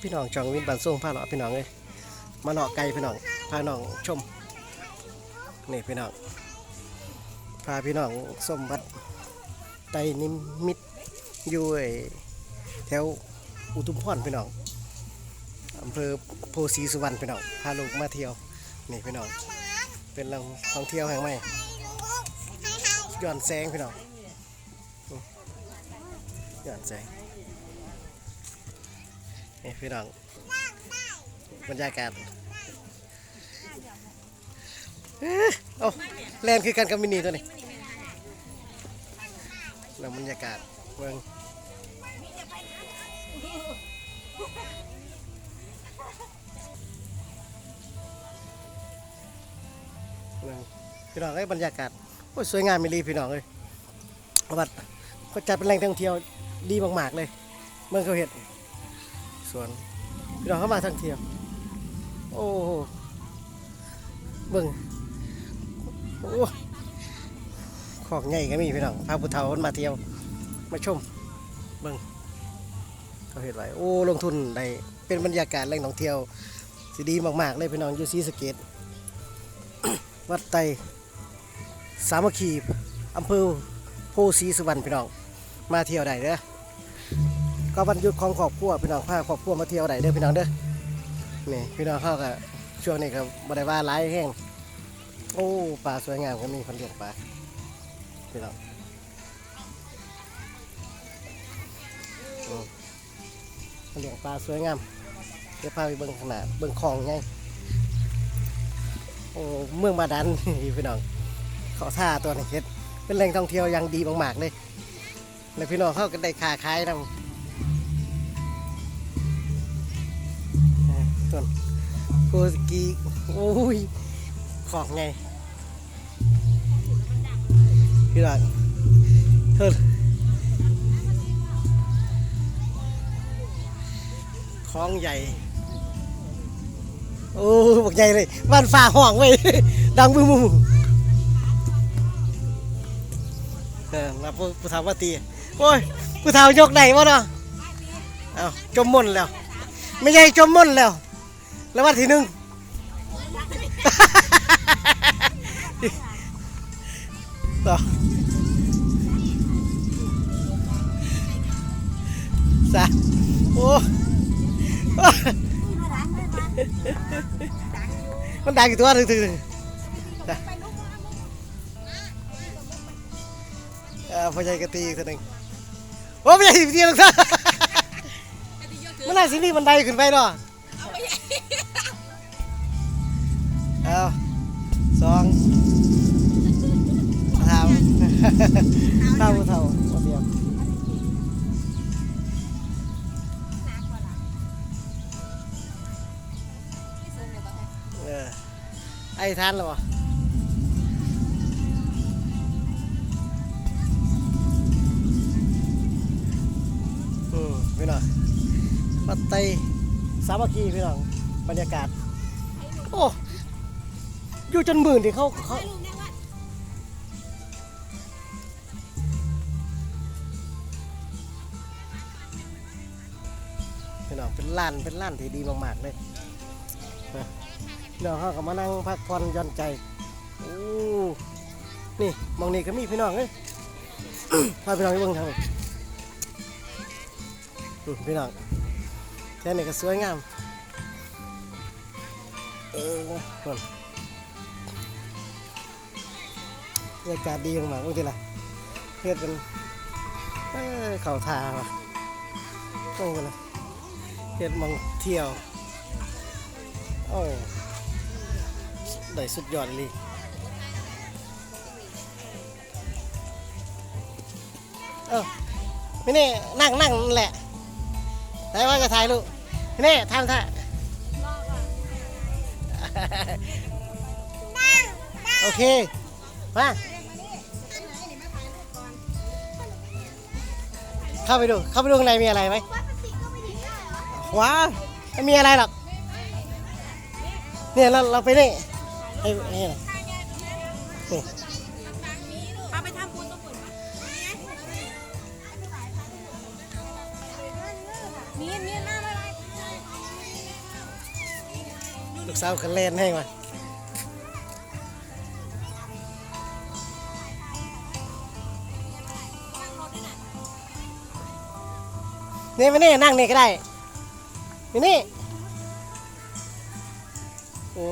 พี่น้องจองวินบันส่งพาเลาะพี่น้องเลยมาเลาะไก่พี่น้องพาน้องชมนี่พี่น้องพาพี่น้องส้มวัดไตนิมิตอยู่แถวอุทุมพรพี่น้องอำเภอโพสีสุวรรณพี่น้องพาลูกมาเที่ยวนี่พี่น้องเป็นแหล่งท่องเที่ยวแห่งใหม่ย้อนแสงพี่น้องย้อนแสง นี่พี่น้องบรรยากาศโอ้แลนคือกันกับมินีตัวนี้แล้วบรรยากาศเมืองพี่น้องเอ้ยบรรยากาศโอ้ยสวยงามมิลีพี่น้องเลยวัดก็จัดเป็นแหล่งท่องเที่ยวดีมากๆเลย เมืองเขาเห็ด วนพี่น้องเข้ามาทั้งเที่ยวโอ้เบิ่งโอ้ของใหญ่ก็มีพี่น้องพาผู้เฒ่าคนมาเที่ยว มาชมเบิ่งเขาเห็นไว้โอ้ลงทุนได้เป็นบรรยากาศแหล่งท่องเที่ยวสิดีมากๆเลยพี่น้องอยู่ศรีสเกดวัดไตรสามัคคีอำเภอโพสีสุวรรณพี่น้อง มาเที่ยวได้เด้อ ก็วันหยุดของครอบครัวพี่น้องพาครอบครัวมาเที่ยวได้เด้อพี่น้องเด้อนี่พี่น้องเข้ากับช่วงนี้ก็บ่ได้ว่าหลายแห้งโอ้ปลาสวยงามก็มีคนเลี้ยงปลาพี่น้องคนเลี้ยงปลาสวยงามเดี๋ยวพาไปเบิ่งขนาดเบิ่งคลองไงโอ้เมืองบาดันพี่น้องเขาท่าตัวนี้เฮ็ดเป็นแหล่งท่องเที่ยวอย่างดีมากๆเลย แล้วพี่น้องเข้ากันได้ค้าขายนำ ต้นโกสกีโอ้ยของไงพี่หลังเฮ้ยของใหญ่ โอ้บอกใหญ่เลยบ้านฟ้าห้องไว้ดังบึ้มบึ้มเออมาผู้ผู้เฒ่ามาตีโอ้ยผู้เฒ่ายกไหนวะเนาะเอาจมม่นแล้ว ไม่ใช่จมม่นแล้ว แล้ววันที่หนึ่งต่อสาโอ้มันดังกี่ตัวถึงถึงเออพ่อใหญ่กระตีอีกหนึ่งโอ้ไม่ใช่สิบเดียวหรอกท่ามันน่าสินี่มันได้ขึ้นไปเนาะ เอาสองเท่าเท่าเท่าเอาเดียวเออไอ้ทันหรอวะอืมพี่น้องปัตไต สามัคคีพี่น้องบรรยากาศ โอ้อยู่จนหมื่นที่เขาเขาพี่น้องเป็นล้านเป็นล้านที่ดีมากๆเลยพี่น้องเขาก็มานั่งพักผ่อนย่อนใจโอ้นี่มองนี่ก็มีพี่น้องเลยพาพี่น้องไปเบิ่งทางพี่น้อง ค่นี้ก็สวยงาม เออก่อนบรรยากาศดีมากๆบางทีล่ะเฮ็ดเป็นเอ้ยเขาทาว่ะต้องกันลยเฮ็ดหมองเที่ยว โอ้ได้สุดยอดเลยเออไม่นี่นั่งนั่งนั่นแหละแต่ว่าจะถ่ายรูป ไม่นี่ทำท่าโอเค มาเข้าไปดู เข้าไปดูข้างในมีอะไรไหมว้าไม่มีอะไรหรอก เนี่ยเราเราไปนี่ไอ้ไอ้นี่นี่ เอาไปทำปูน กสาวกันเล่นให้มานี่มานี่นั่งนี่ก็ได้นี่นี่โอ้